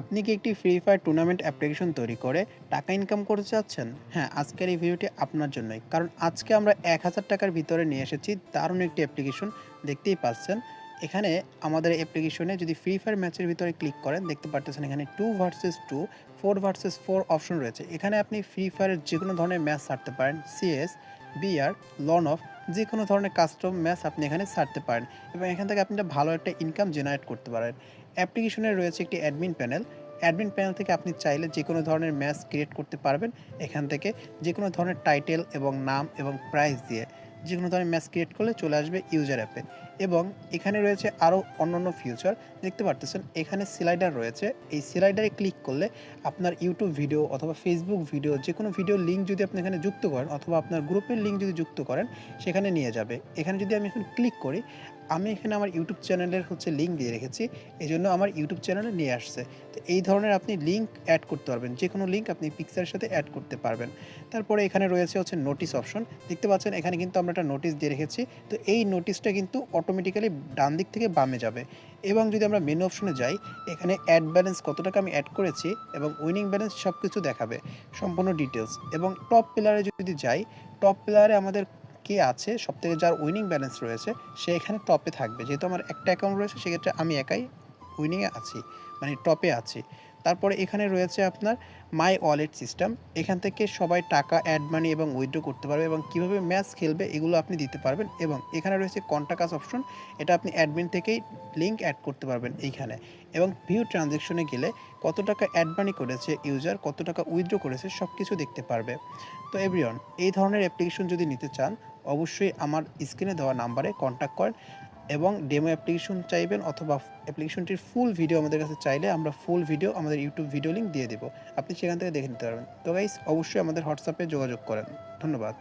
আপনি কি একটি ফ্রি ফায়ার টুর্নামেন্ট অ্যাপ্লিকেশন তৈরি করে টাকা ইনকাম করতে চাচ্ছেন? হ্যাঁ আজকের এই ভিডিওটি আপনার জন্যই। কারণ আজকে আমরা এক হাজার টাকার ভিতরে নিয়ে এসেছি, দারুণ একটি অ্যাপ্লিকেশন দেখতেই পাচ্ছেন। এখানে আমাদের অ্যাপ্লিকেশনে যদি ফ্রি ফায়ার ম্যাচের ভিতরে ক্লিক করেন, দেখতে পারতেছেন এখানে two versus two four versus four option রয়েছে। এখানে আপনি ফ্রি ফায়ারের যে কোনো ধরনের ম্যাচ ছাড়তে পারেন সিএস বিআর লন অফ যে কোনো ধরনের কাস্টম ম্যাচ আপনি এখানে ছাড়তে পারেন এবং এখান থেকে আপনি ভালো একটা ইনকাম জেনারেট করতে পারেন। অ্যাপ্লিকেশনে রয়েছে একটি অ্যাডমিন প্যানেল অ্যাডমিন প্যানেল থেকে আপনি চাইলে যে কোনো ধরনের ম্যাচ ক্রিয়েট করতে পারবেন এখান থেকে যে কোনো ধরনের টাইটেল এবং নাম এবং প্রাইস দিয়ে। যে কোনো ধরনের ম্যাচ ক্রিয়েট করলে চলে আসবে ইউজার অ্যাপে এবং এখানে রয়েছে আরও অন্যান্য ফিউচার দেখতে পারতেছেন, এখানে স্লাইডার রয়েছে। এই স্লাইডারে ক্লিক করলে আপনার ইউটিউব ভিডিও অথবা ফেসবুক ভিডিও যে কোনো ভিডিও লিঙ্ক যদি আপনি এখানে যুক্ত করেন অথবা আপনার গ্রুপের লিঙ্ক যদি যুক্ত করেন, সেখানে নিয়ে যাবে। এখানে যদি আমি এখন ক্লিক করি আমি এখানে আমার ইউটিউব চ্যানেলের হচ্ছে লিঙ্ক দিয়ে রেখেছি এই জন্য আমার ইউটিউব চ্যানেলে নিয়ে আসছে। তো এই ধরনের আপনি লিঙ্ক অ্যাড করতে পারবেন যে কোনো লিঙ্ক আপনি পিকচারের সাথে অ্যাড করতে পারবেন। তারপরে এখানে রয়েছে হচ্ছে নোটিশ অপশন দেখতে পাচ্ছেন এখানে কিন্তু আমরা একটা নোটিশ দিয়ে রেখেছি, তো এই নোটিশটা কিন্তু অটোমেটিক্যালি ডান দিক থেকে বামে যাবে। এবং যদি আমরা মেনু অপশনে যাই, এখানে অ্যাড ব্যালেন্স কত টাকা আমি অ্যাড করেছি এবং উইনিং ব্যালেন্স সব কিছু দেখাবে, সম্পূর্ণ ডিটেলস এবং টপ প্লেয়ারে যদি যাই টপ প্লেয়ারে আমাদের কে আছে সব থেকে যার উইনিং ব্যালেন্স রয়েছে, সে এখানে টপে থাকবে। যেহেতু আমার একটা অ্যাকাউন্ট রয়েছে, সেক্ষেত্রে আমি একাই উইনিংয়ে আছি মানে টপে আছি। তারপরে এখানে রয়েছে আপনার মাই ওয়ালেট সিস্টেম এখান থেকে সবাই টাকা অ্যাড মানি এবং উইথড্র করতে পারবে এবং কীভাবে ম্যাচ খেলবে এগুলো আপনি দিতে পারবেন এবং এখানে রয়েছে কন্টাকাস অপশন এটা আপনি অ্যাডমিন থেকেই লিঙ্ক অ্যাড করতে পারবেন এইখানে। এবং ভিউ ট্রানজ্যাকশনে গেলে কত টাকা অ্যাড মানি করেছে ইউজার কত টাকা উইথড্র করেছে সব কিছু দেখতে পারবে। তো এভরিওয়ান এই ধরনের অ্যাপ্লিকেশন যদি নিতে চান অবশ্যই আমার স্ক্রিনে দেওয়া নাম্বারে কন্ট্যাক্ট করেন এবং ডেমো অ্যাপ্লিকেশন চাইবেন অথবা অ্যাপ্লিকেশনটির ফুল ভিডিও আমাদের কাছে চাইলে আমরা ফুল ভিডিও আমাদের ইউটিউব ভিডিও লিঙ্ক দিয়ে দেবো। আপনি সেখান থেকে দেখে নিতে পারবেন। তো গাইস অবশ্যই আমাদের হোয়াটসঅ্যাপে যোগাযোগ করেন। ধন্যবাদ।